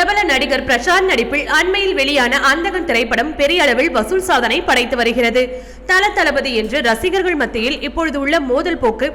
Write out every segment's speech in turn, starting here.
பிரபல நடிகர் பிரசாந்த் நடிப்பில் அண்மையில் வெளியான அந்தகன் திரைப்படம் பெரிய அளவில் வசூல் சாதனை படைத்து வருகிறது. தல தளபதி என்று ரசிகர்கள் மத்தியில் இப்பொழுது உள்ள மோதல் போக்கு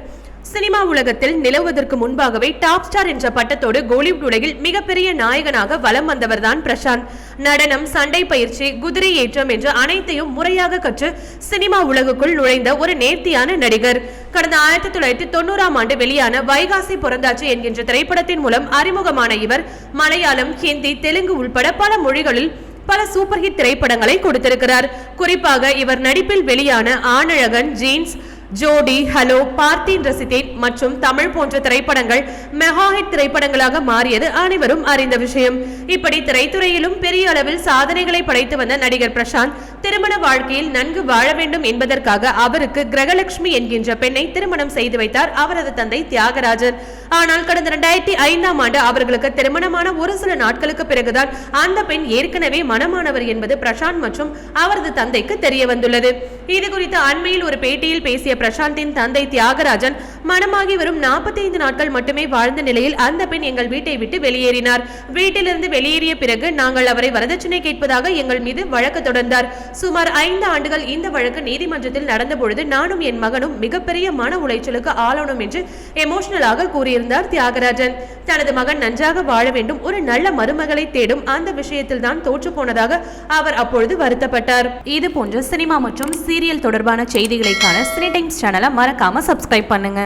சினிமா உலகத்தில் நிலவுவதற்கு முன்பாகவே டாப் ஸ்டார் என்ற பட்டத்தோடு கோலிவுட் உலகில் மிகப்பெரிய நாயகனாக வலம் வந்தவர்தான் பிரசாந்த். நடனம் சண்டை பயிற்சி குதிரை ஏற்றம் என்று அனைத்தையும் முறையாக கற்று சினிமா உலகுக்குள் நுழைந்த ஒரு நேர்த்தியான நடிகர். கடந்த ஆயிரத்தி தொள்ளாயிரத்தி தொண்ணூறாம் ஆண்டு வெளியான வைகாசி பிறந்தாச்சு என்கின்ற திரைப்படத்தின் மூலம் அறிமுகமான இவர் மலையாளம் ஹிந்தி தெலுங்கு உள்பட பல மொழிகளில் பல சூப்பர் ஹிட் திரைப்படங்களை கொடுத்திருக்கிறார். குறிப்பாக இவர் நடிப்பில் வெளியான ஆணழகன் ஜீன்ஸ் ஜோடி ஹலோ பார்த்தேன் ரசித்தேன் மற்றும் தமிழ் போன்ற திரைப்படங்கள் மெகாஹிட் திரைப்படங்களாக மாறியது அனைவரும் அறிந்த விஷயம். இப்படி திரைத்துறையிலும் பெரிய அளவில் சாதனைகளை படைத்து வந்த நடிகர் பிரசாந்த் திருமண வாழ்க்கையில் நன்கு வாழ வேண்டும் என்பதற்காக அவருக்கு கிரகலட்சுமி என்கின்ற பெண்ணை திருமணம் செய்து வைத்தார் அவரது தந்தை தியாகராஜர். ஆனால் கடந்த இரண்டாயிரத்தி ஐந்தாம் ஆண்டு அவர்களுக்கு திருமணமான ஒரு சில நாட்களுக்கு பிறகுதான் அந்த பெண் ஏற்கனவே மனமானவர் என்பது பிரசாந்த் மற்றும் அவரது தந்தைக்கு தெரிய வந்துள்ளது. இது குறித்து அண்மையில் ஒரு பேட்டியில் பேசிய பிரசாந்தின் தந்தை தியாகராஜன் மனமாகி வரும் 45 நாட்கள் மட்டுமே வாழ்ந்த நிலையில் அந்த பெண் எங்கள் வீட்டை விட்டு வெளியேறினார். வீட்டிலிருந்து வெளியேறிய பிறகு நாங்கள் அவரை வரதட்சணை கேட்பதாக எங்கள் மீது வழக்கு தொடர்ந்தார். சுமார் ஐந்து ஆண்டுகள் இந்த வழக்கு நீதிமன்றத்தில் நடந்த பொழுது நானும் என் மகனும் மிகப்பெரிய மன உளைச்சலுக்கு ஆளானோம் என்று எமோஷனலாக கூறியிருந்தார் தியாகராஜன். தனது மகன் நன்றாக வாழ வேண்டும் ஒரு நல்ல மருமகளை தேடும் அந்த விஷயத்தில் தான் தோற்று போனதாக அவர் அப்பொழுது வருத்தப்பட்டார். இது போன்ற சினிமா மற்றும் சீரியல் தொடர்பான செய்திகளைக்கான சினி டைம்ஸ் சேனலை மறக்காம சப்ஸ்கிரைப் பண்ணுங்க.